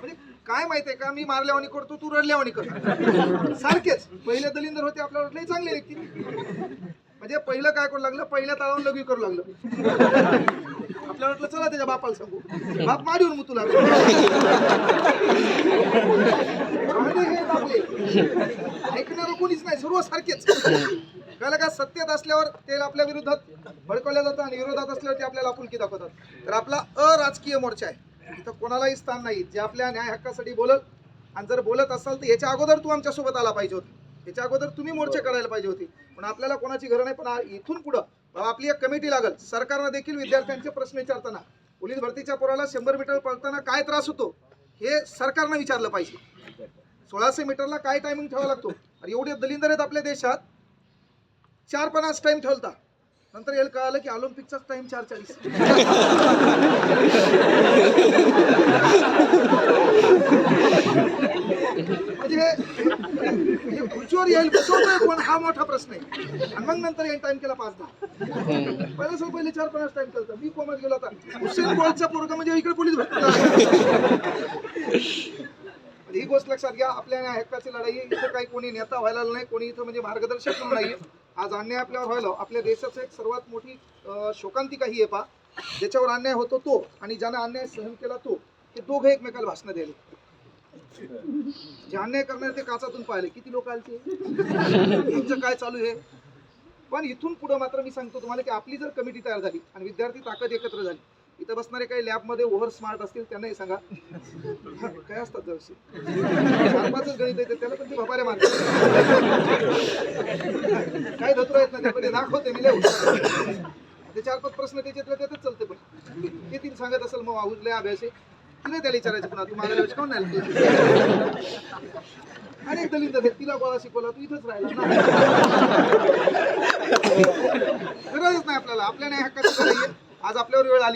म्हणजे काय माहितीये का? मी मारल्यावानी करतो तू रडल्यावानी कर. सारखेच. पहिले दलिंदर होते आपल्याला वाटलं चांगले व्यक्ती. म्हणजे पहिलं काय करू लागलं? पहिल्या ताळावर लघवी करू लागलं. आपल्याला वाटलं चला त्याच्या बापाला सांगू. बाप माडीवर मग तुला ऐकणार हे कोणीच नाही सर्व सारखेच. कळलं का सत्तेत असल्यावर ते आपल्या विरोधात भडकवल्या जातं आणि विरोधात असल्यावर ते आपल्याला आपुलकी दाखवतात. तर आपला अराजकीय मोर्चा आहे. इथं कोणालाही स्थान नाही. जे आपल्या न्याय हक्कासाठी बोलत आणि जर बोलत असाल तर याच्या अगोदर तू आमच्यासोबत आला पाहिजे होता. याच्या अगोदर तुम्ही मोर्चे करायला पाहिजे होती. पण आपल्याला कोणाची घरं नाही. पण इथून पुढं बाबा आपली एक कमिटी लागल. सरकारनं देखील विद्यार्थ्यांचे प्रश्न विचारताना पोलीस भरतीच्या पोराला शंभर मीटर पळताना काय त्रास होतो हे सरकारनं विचारलं पाहिजे. सोळाशे मीटरला काय टायमिंग ठेवावा लागतो? आणि एवढे दलिंदर आहेत आपल्या देशात. चार पन्नास टाइम ठेवता नंतर यायला कळालं की ऑलिम्पिकचाच टाइम चार चाळीस म्हणजे हे म्हणजे खुर्चीवर येईल बसवतोय हा मोठा प्रश्न आहे. आणि मग नंतर येईल टाइम केला पाच दहा. पहिला सर पहिले चार पन्नास टाइम केला मी कोमात गेलो होता हुसेन बॉलचा पोरगा म्हणजे इकडे पोलीस भरतीला ही गोष्ट लक्षात घ्या. आपल्या हक्काची लढाई इथं काही कोणी नेता व्हायला नाही कोणी इथं म्हणजे मार्गदर्शक म्हणून नाहीये. आज अन्याय आपल्यावर व्हायला आपल्या देशाचं एक सर्वात मोठी शोकांतिका ही आहे पा ज्याच्यावर अन्याय होतो तो आणि ज्यानं अन्याय सहन केला तो हे दोघं एकमेकाला भाषणं द्यायला जे अन्याय करणारे ते काचातून पाहिले. किती लोक आलते? त्यांचं काय चालू आहे? पण इथून पुढे मात्र मी सांगतो तुम्हाला की आपली जर कमिटी तयार झाली आणि विद्यार्थी ताकद एकत्र झाली इथं बसणारे काही लॅबमध्ये ओव्हर स्मार्ट असतील त्यांनाही सांगा. काय असतात जरशी? चार पाचच गणित येते त्याला पण ते भपारे मारतात. काय धतुरा येत नाही त्यामध्ये दाखवते मी लिहू ते चार पाच प्रश्न त्याच्यातले त्यातच चालते पण. ते तिने सांगत असेल मग आहुजले अभ्यास. तिने त्याला विचारायचं पुन्हा तू मागायला कोण नाही अनेक दलित आहेत तिला गोळा शिकवला तू इथंच राहिला ना. गरजच नाही आपल्याला आपल्या नाही हक्काची आज आपल्यावर वेळ आली.